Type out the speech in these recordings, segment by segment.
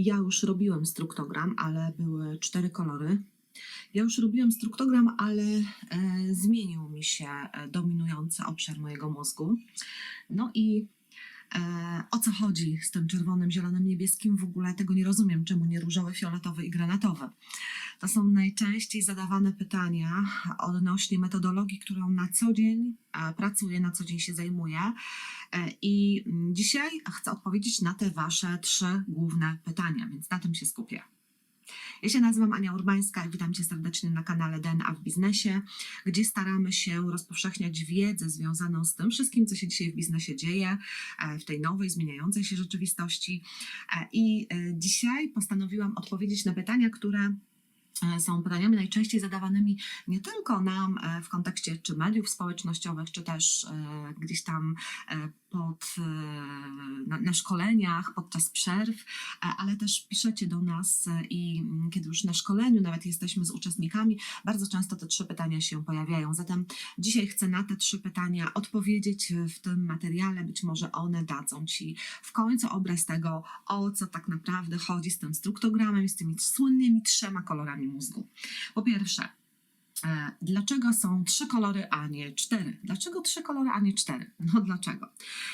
Ja już robiłem struktogram, ale były cztery kolory. Ja już robiłem struktogram, ale e, zmienił mi się e, dominujący obszar mojego mózgu. No i o co chodzi z tym czerwonym, zielonym, niebieskim? W ogóle tego nie rozumiem, czemu nie różowy, fioletowy i granatowy. To są najczęściej zadawane pytania odnośnie metodologii, którą na co dzień e, pracuję, na co dzień się zajmuję. E, I dzisiaj chcę odpowiedzieć na te Wasze trzy główne pytania, więc na tym się skupię. Ja się nazywam Ania Urbańska i witam Cię serdecznie na kanale DNA w biznesie, gdzie staramy się rozpowszechniać wiedzę związaną z tym wszystkim, co się dzisiaj w biznesie dzieje, e, w tej nowej, zmieniającej się rzeczywistości. E, I e, dzisiaj postanowiłam odpowiedzieć na pytania, które są pytaniami najczęściej zadawanymi nie tylko nam e, w kontekście czy mediów społecznościowych, czy też e, gdzieś tam e, pod, e, na, na szkoleniach, podczas przerw, e, ale też piszecie do nas e, i kiedy już na szkoleniu nawet jesteśmy z uczestnikami, bardzo często te trzy pytania się pojawiają. Zatem dzisiaj chcę na te trzy pytania odpowiedzieć w tym materiale. Być może one dadzą Ci w końcu obraz tego, o co tak naprawdę chodzi z tym struktogramem z tymi słynnymi trzema kolorami mózgu. Po pierwsze, Dlaczego są trzy kolory, a nie cztery? Dlaczego trzy kolory, a nie cztery? No dlaczego?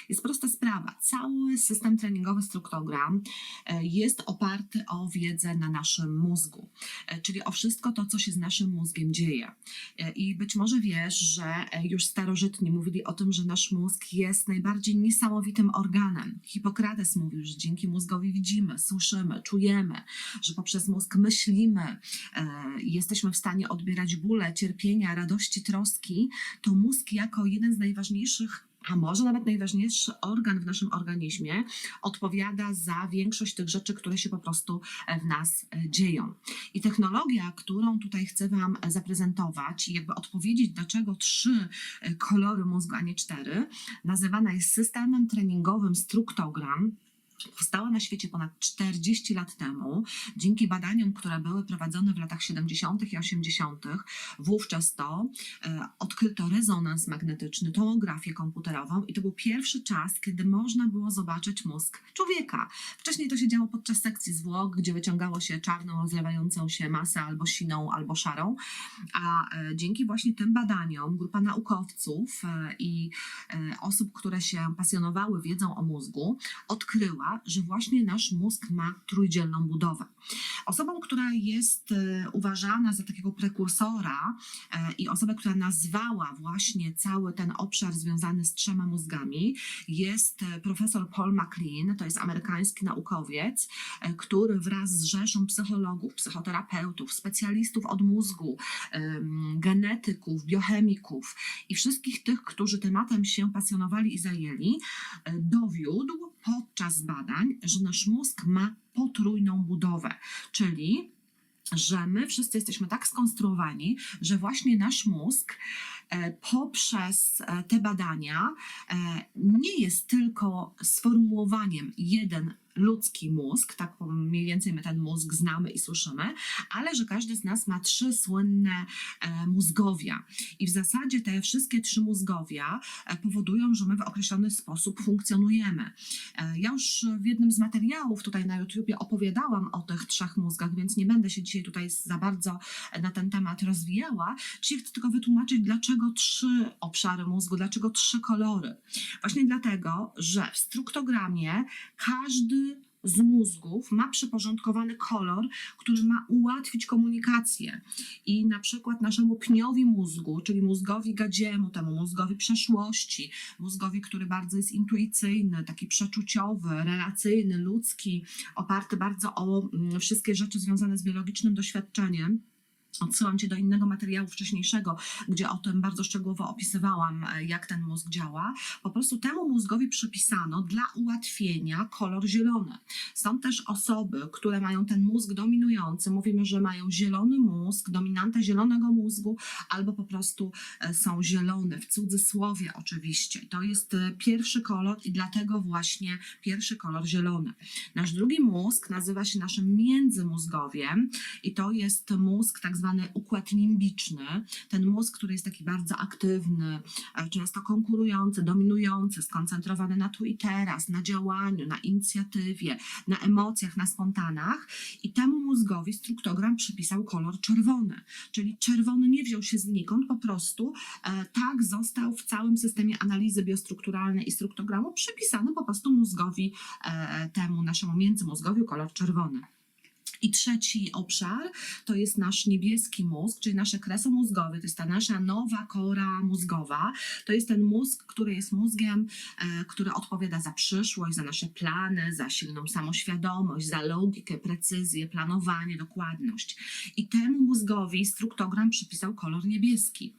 Jest prosta sprawa. Cały system treningowy struktogram e, jest oparty o wiedzę na naszym mózgu, e, czyli o wszystko to, co się z naszym mózgiem dzieje. E, I być może wiesz, że e, już starożytni mówili o tym, że nasz mózg jest najbardziej niesamowitym organem. Hipokrates mówił, że dzięki mózgowi widzimy, słyszymy, czujemy, że poprzez mózg myślimy, e, jesteśmy w stanie odbierać bóle, cierpienia, radości, troski, to mózg jako jeden z najważniejszych a może nawet najważniejszy organ w naszym organizmie odpowiada za większość tych rzeczy, które się po prostu e, w nas e, dzieją. I technologia, którą tutaj chcę Wam zaprezentować i jakby odpowiedzieć, dlaczego trzy e, kolory mózgu, a nie cztery, nazywana jest systemem treningowym Struktogram. Powstała na świecie ponad 40 lat temu dzięki badaniom, które były prowadzone w latach 70. i 80. Wówczas to e, odkryto rezonans magnetyczny, tomografię komputerową i to był pierwszy czas, kiedy można było zobaczyć mózg człowieka. Wcześniej to się działo podczas sekcji zwłok, gdzie wyciągało się czarną, rozlewającą się masę albo siną, albo szarą, a e, dzięki właśnie tym badaniom grupa naukowców e, i osób, które się pasjonowały wiedzą o mózgu, odkryła, że właśnie nasz mózg ma trójdzielną budowę. Osobą, która jest e, uważana za takiego prekursora e, i osobę, która nazwała właśnie cały ten obszar związany z trzema mózgami, jest e, profesor Paul MacLean, to jest amerykański naukowiec, który wraz z rzeszą psychologów, psychoterapeutów, specjalistów od mózgu, genetyków, biochemików i wszystkich tych, którzy tematem się pasjonowali i zajęli, dowiódł podczas badań, że nasz mózg ma potrójną budowę, czyli że my wszyscy jesteśmy tak skonstruowani, że właśnie nasz mózg e, poprzez e, te badania e, nie jest tylko sformułowaniem jeden ludzki mózg, tak mniej więcej my ten mózg znamy i słyszymy, ale że każdy z nas ma trzy słynne e, mózgowia. I w zasadzie te wszystkie trzy mózgowia e, powodują, że my w określony sposób funkcjonujemy. E, Ja już w jednym z materiałów tutaj na YouTubie opowiadałam o tych trzech mózgach, więc nie będę się dzisiaj tutaj za bardzo na ten temat rozwijała. Dzisiaj chcę tylko wytłumaczyć, dlaczego trzy obszary mózgu, dlaczego trzy kolory. Właśnie dlatego, że w struktogramie każdy z mózgów ma przyporządkowany kolor, który ma ułatwić komunikację. I na przykład naszemu pniowi mózgu, czyli mózgowi gadziemu, temu mózgowi przeszłości, mózgowi, który bardzo jest intuicyjny, taki przeczuciowy, relacyjny, ludzki, oparty bardzo o mm, wszystkie rzeczy związane z biologicznym doświadczeniem. Odsyłam Cię do innego materiału wcześniejszego, gdzie o tym bardzo szczegółowo opisywałam, e, jak ten mózg działa. Po prostu temu mózgowi przypisano dla ułatwienia kolor zielony. Są też osoby, które mają ten mózg dominujący. Mówimy, że mają zielony mózg, dominantę zielonego mózgu, albo po prostu e, są zielone, w cudzysłowie oczywiście. To jest e, pierwszy kolor i dlatego właśnie pierwszy kolor zielony. Nasz drugi mózg nazywa się naszym międzymózgowiem i to jest mózg tak zwany zwany układ limbiczny, ten mózg, który jest taki bardzo aktywny, e, często konkurujący, dominujący, skoncentrowany na tu i teraz, na działaniu, na inicjatywie, na emocjach, na spontanach. I temu mózgowi struktogram przypisał kolor czerwony. Czyli czerwony nie wziął się znikąd, po prostu e, tak został w całym systemie analizy biostrukturalnej i struktogramu przypisany po prostu mózgowi, e, temu naszemu międzymózgowi kolor czerwony. I trzeci obszar to jest nasz niebieski mózg, czyli nasze kreso mózgowe, to jest ta nasza nowa kora mózgowa. To jest ten mózg, który jest mózgiem, e, który odpowiada za przyszłość, za nasze plany, za silną samoświadomość, za logikę, precyzję, planowanie, dokładność. I temu mózgowi struktogram przypisał kolor niebieski.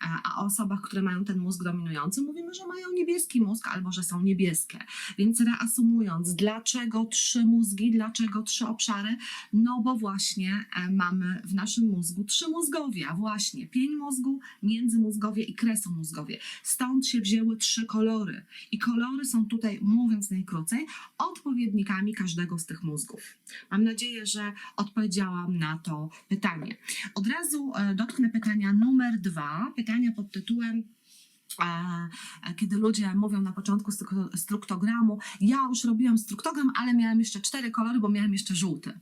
A- A o osobach, które mają ten mózg dominujący, mówimy, że mają niebieski mózg albo że są niebieskie. Więc reasumując, dlaczego trzy mózgi, dlaczego trzy obszary? No bo właśnie e, mamy w naszym mózgu trzy mózgowia, właśnie pień mózgu, międzymózgowie i kresomózgowie. Stąd się wzięły trzy kolory. I kolory są tutaj, mówiąc najkrócej, odpowiednikami każdego z tych mózgów. Mam nadzieję, że odpowiedziałam na to pytanie. Od razu e, dotknę pytania numer dwa, pytania pod tytułem e, kiedy ludzie mówią na początku struk- struktogramu, ja już robiłam struktogram, ale miałam jeszcze cztery kolory, bo miałam jeszcze żółty.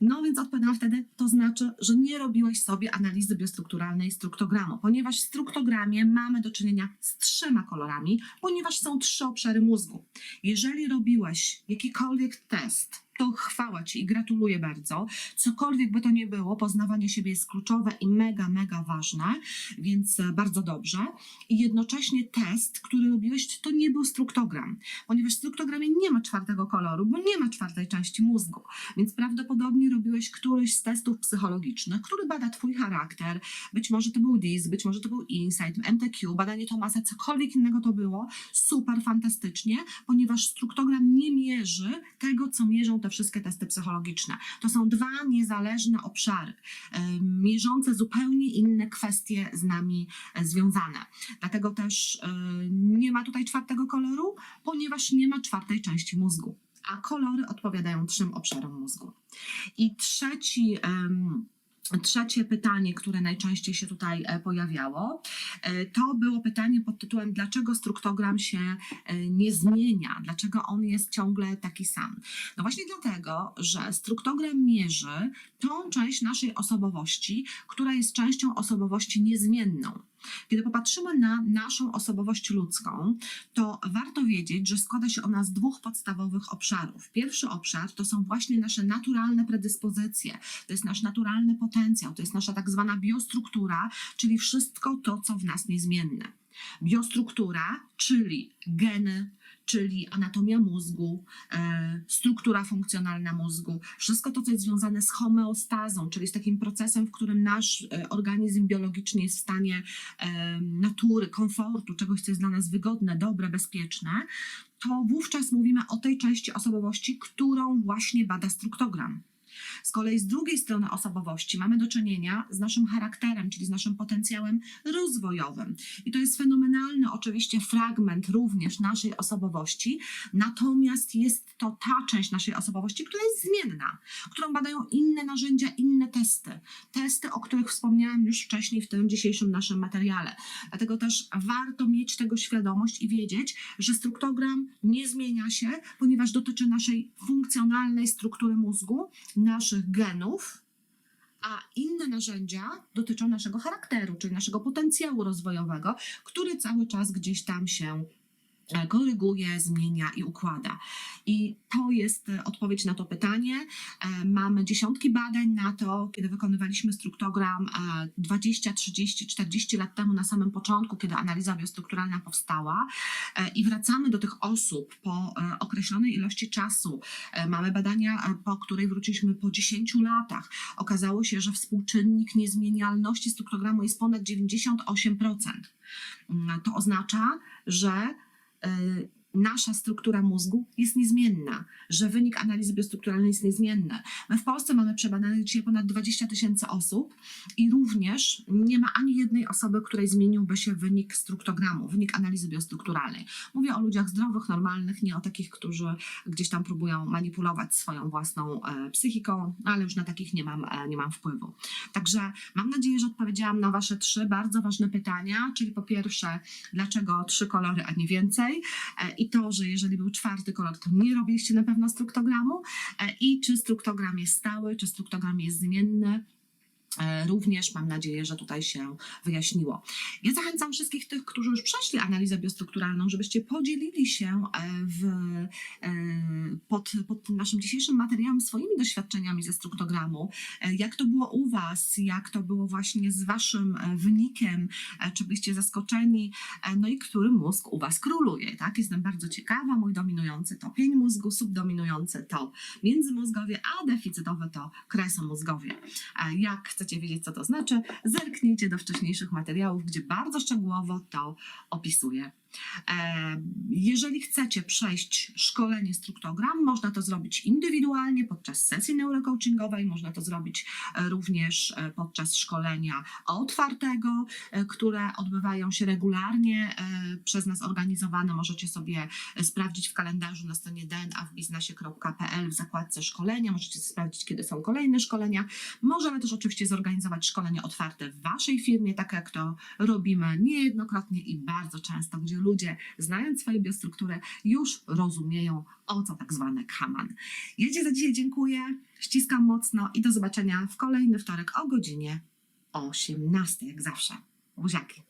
No więc odpowiadam wtedy, to znaczy, że nie robiłeś sobie analizy biostrukturalnej struktogramu, ponieważ w struktogramie mamy do czynienia z trzema kolorami, ponieważ są trzy obszary mózgu. Jeżeli robiłeś jakikolwiek test, to chwała Ci i gratuluję bardzo. Cokolwiek by to nie było, poznawanie siebie jest kluczowe i mega, mega ważne, więc e, bardzo dobrze. I jednocześnie test, który robiłeś, to nie był struktogram, ponieważ w struktogramie nie ma czwartego koloru, bo nie ma czwartej części mózgu, więc prawdopodobnie robiłeś któryś z testów psychologicznych, który bada Twój charakter. Być może to był DIS, być może to był Insight, MTQ, badanie Tomasa, cokolwiek innego to było. Super, fantastycznie, ponieważ struktogram nie mierzy tego, co mierzą te wszystkie testy psychologiczne. To są dwa niezależne obszary, mierzące zupełnie inne kwestie z nami e, związane. Dlatego też e, nie ma tutaj czwartego koloru, ponieważ nie ma czwartej części mózgu. A kolory odpowiadają trzem obszarom mózgu. I trzeci. em, Trzecie pytanie, które najczęściej się tutaj e, pojawiało, e, to było pytanie pod tytułem: Dlaczego struktogram się e, nie zmienia? Dlaczego on jest ciągle taki sam? No właśnie dlatego, że struktogram mierzy tą część naszej osobowości, która jest częścią osobowości niezmienną. Kiedy popatrzymy na naszą osobowość ludzką, to warto wiedzieć, że składa się ona z dwóch podstawowych obszarów. Pierwszy obszar to są właśnie nasze naturalne predyspozycje, to jest nasz naturalny potencjał, to jest nasza tak zwana biostruktura, czyli wszystko to, co w nas niezmienne. Biostruktura, czyli geny, czyli anatomia mózgu, e, struktura funkcjonalna mózgu, wszystko to, co jest związane z homeostazą, czyli z takim procesem, w którym nasz e, organizm biologiczny jest w stanie e, natury, komfortu, czegoś, co jest dla nas wygodne, dobre, bezpieczne, to wówczas mówimy o tej części osobowości, którą właśnie bada struktogram. Z kolei z drugiej strony osobowości mamy do czynienia z naszym charakterem, czyli z naszym potencjałem rozwojowym. I to jest fenomenalny oczywiście fragment również naszej osobowości, natomiast jest to ta część naszej osobowości, która jest zmienna, którą badają inne narzędzia, inne testy. Testy, o których wspomniałam już wcześniej w tym dzisiejszym naszym materiale. Dlatego też warto mieć tego świadomość i wiedzieć, że struktogram nie zmienia się, ponieważ dotyczy naszej funkcjonalnej struktury mózgu, naszych genów, a inne narzędzia dotyczą naszego charakteru, czyli naszego potencjału rozwojowego, który cały czas gdzieś tam się e, koryguje, zmienia i układa. I to jest e, odpowiedź na to pytanie. E, Mamy dziesiątki badań na to, kiedy wykonywaliśmy struktogram e, 20, 30, 40 lat temu na samym początku, kiedy analiza biostrukturalna powstała E, i wracamy do tych osób po określonej ilości czasu. Mamy badania, po której wróciliśmy po 10 latach. Okazało się, że współczynnik niezmienialności struktogramu jest ponad 98%. Mm, To oznacza, że e, nasza struktura mózgu jest niezmienna, że wynik analizy biostrukturalnej jest niezmienny. My w Polsce mamy przebadanych dzisiaj ponad 20 tysięcy osób i również nie ma ani jednej osoby, której zmieniłby się wynik struktogramu, wynik analizy biostrukturalnej. Mówię o ludziach zdrowych, normalnych, nie o takich, którzy gdzieś tam próbują manipulować swoją własną e, psychiką, ale już na takich nie mam, e, nie mam wpływu. Także mam nadzieję, że odpowiedziałam na Wasze trzy bardzo ważne pytania, czyli po pierwsze, dlaczego trzy kolory, a nie więcej? I to, że jeżeli był czwarty kolor, to nie robiliście na pewno struktogramu. E, I czy struktogram jest stały, czy struktogram jest zmienny. E, Również mam nadzieję, że tutaj się wyjaśniło. Ja zachęcam wszystkich tych, którzy już przeszli analizę biostrukturalną, żebyście podzielili się e, w, e, pod, pod tym naszym dzisiejszym materiałem swoimi doświadczeniami ze struktogramu. Jak to było u Was, jak to było właśnie z Waszym wynikiem, czy byliście zaskoczeni, no i który mózg u Was króluje. Tak? Jestem bardzo ciekawa. Mój dominujący to pień mózgu, subdominujący to międzymózgowie, a deficytowe to kresomózgowie. Jak chcecie wiedzieć, co to znaczy, zerknijcie do wcześniejszych materiałów, gdzie bardzo szczegółowo to opisuję. Jeżeli chcecie przejść szkolenie struktogram, można to zrobić indywidualnie podczas sesji neurocoachingowej, można to zrobić e, również e, podczas szkolenia otwartego, e, które odbywają się regularnie przez nas organizowane. Możecie sobie sprawdzić w kalendarzu na stronie dnawbiznesie.pl w zakładce szkolenia, możecie sprawdzić, kiedy są kolejne szkolenia. Możemy też oczywiście zorganizować szkolenie otwarte w Waszej firmie, tak jak to robimy niejednokrotnie i bardzo często, gdzie ludzie, znając swoje biostruktury, już rozumieją, o co tak zwane kaman. Ja za dzisiaj dziękuję, ściskam mocno i do zobaczenia w kolejny wtorek o godzinie 18, jak zawsze. Buziaki.